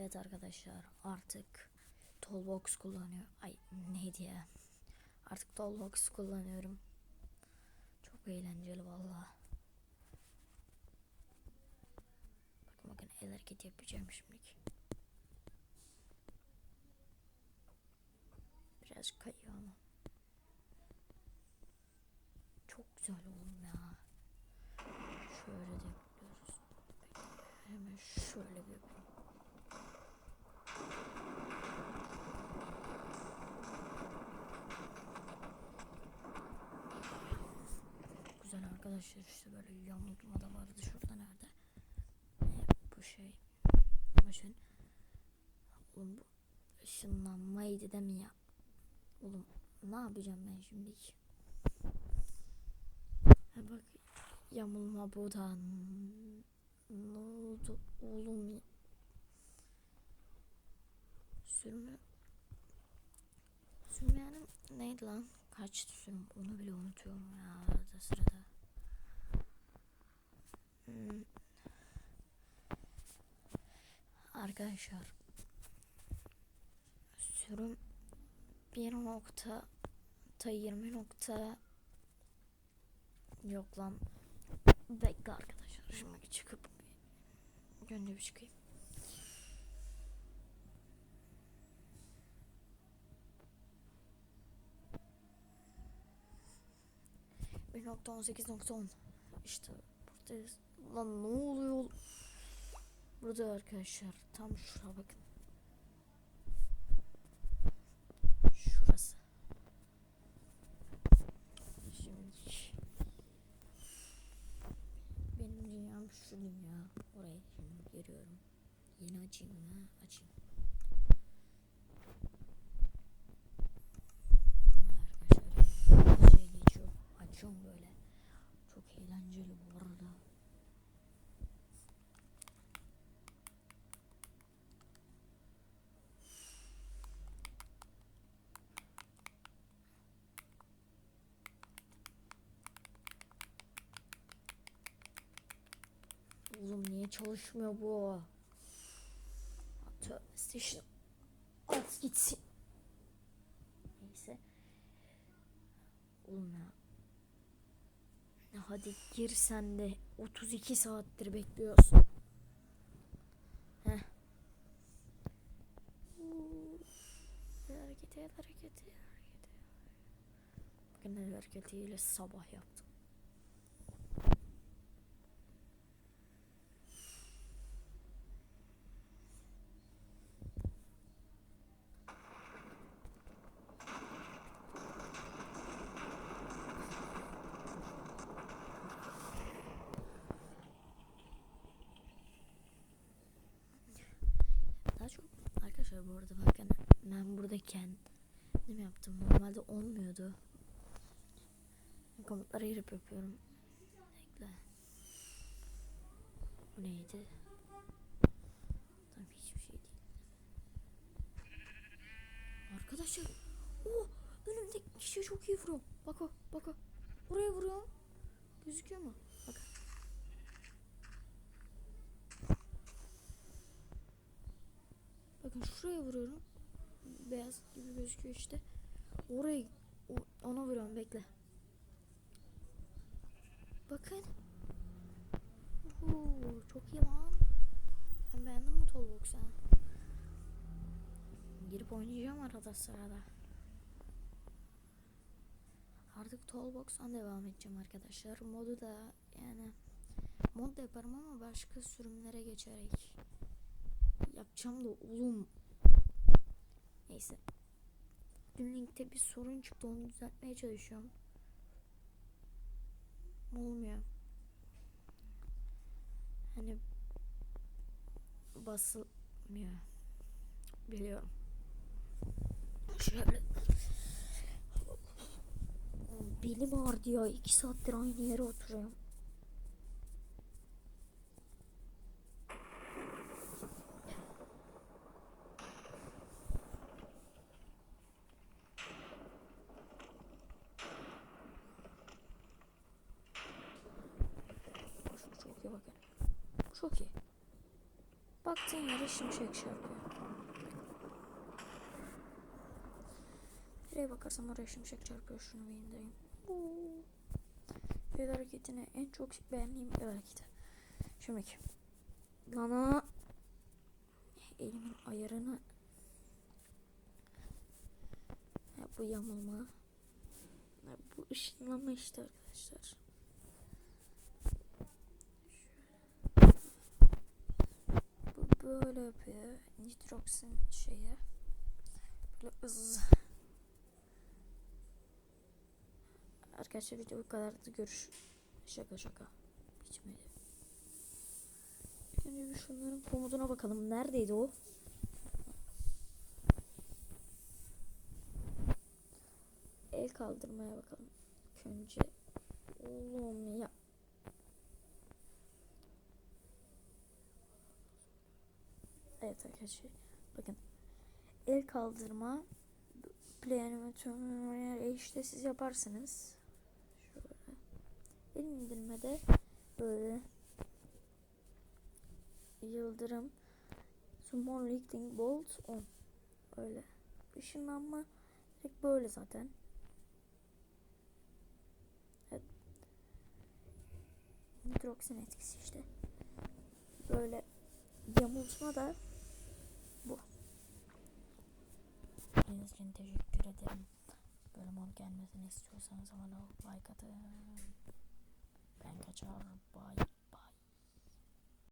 Evet arkadaşlar artık Tollbox kullanıyor. Ay neydi ya? Artık Tollbox kullanıyorum. Çok eğlenceli valla. Bakın bakın el hareketi yapacağım şimdilik. Biraz kayıyor ama. Çok güzel oğlum ya. Şöyle de yapıyoruz. Hemen şöyle bir yapayım. Güzel arkadaşlar işte böyle yamultma da vardı şurada nerede? Ee, bu şey. Başın. Oğlum bu ışınlanmaydı değil mi ya? Oğlum ne yapacağım ben şimdi? Ha bak yamulma bu da. Ne oldu oğlum ya? Sürme. Sürmeyenim neydi lan? Kaçtı sürüm onu bile unutuyorum ya arada sırada. Hmm. Arkadaşlar sürüm bir nokta ta 20 nokta yok lan bekle arkadaşlar şimdi çıkıp gönlü bir çıkayım. Bir nokta on sekiz nokta on işte buradayız lan ne oluyor? Burada arkadaşlar tam şuraya bakın. Şurası. Şimdi. Benim dünyam şu dünya orayı şimdi görüyorum. Yeni açayım mı? Açayım Arkadaşlar şey geçiyor açıyorum böyle çok eğlenceli bu arada Oğlum niye çalışmıyor bu? Tövbe station. At gitsin. Neyse. Oğlum ya. Hadi gir sen de 32 saattir bekliyorsun. Heh. Hareketi, hareketi, hareketi. El hareketiyle sabah yaptım. Daha çok arkadaşlar bu arada bakın ben burada kendim yaptım. Normalde olmuyordu. Komutlara girip yapıyorum. Bekle. Bu neydi? Tam hiçbir şey değil. Arkadaşlar. Oh, önümdeki kişiye çok iyi vuruyorum. Bak o, bak o. Buraya vuruyorum. Gözüküyor mu? Bakın şuraya vuruyorum. Beyaz gibi gözüküyor işte. Oraya ona vuruyorum bekle. Bakın. Uhu, çok iyi lan. Ben beğendim bu Tollbox'u. ha. Girip oynayacağım arada sırada. Artık Tollbox'tan devam edeceğim arkadaşlar. Modu da yani mod da yaparım ama başka sürümlere geçerek yapacağım da oğlum. Neyse. Dün linkte bir sorun çıktı onu düzeltmeye çalışıyorum. Olmuyor. Hani basılmıyor. Biliyorum. Şöyle. Belim ağrıdı ya. iki saattir aynı yere oturuyorum. Çok iyi bakın. Çok iyi. baktığın yere şimşek çarpıyor. Nereye bakarsam oraya şimşek çarpıyor. Şunu bir indireyim. Oo. Ev hareketini en çok beğendiğim ev hareketi. Şimdiki. Bana elimin ayarını bu yamulma. Bu ışınlama işte arkadaşlar. Bu böyle yapıyor. Nitroxin şeyi. Böyle ız. Arkadaşlar video bu kadar da görüş. Şaka şaka. Bitmedi. Önce bir şunların komutuna bakalım. Neredeydi o? El kaldırmaya bakalım. Önce oğlum ya. Evet arkadaşlar. Bakın. El kaldırma play animatör e işte siz yaparsınız. Şöyle. El indirmede böyle yıldırım small lightning bolt on öyle ışınlanma direkt böyle zaten evet. nitroksin etkisi işte böyle yamultma da bu İzlediğiniz için teşekkür ederim. Böyle mod gelmesini istiyorsanız bana like atın. Ben kaçar bye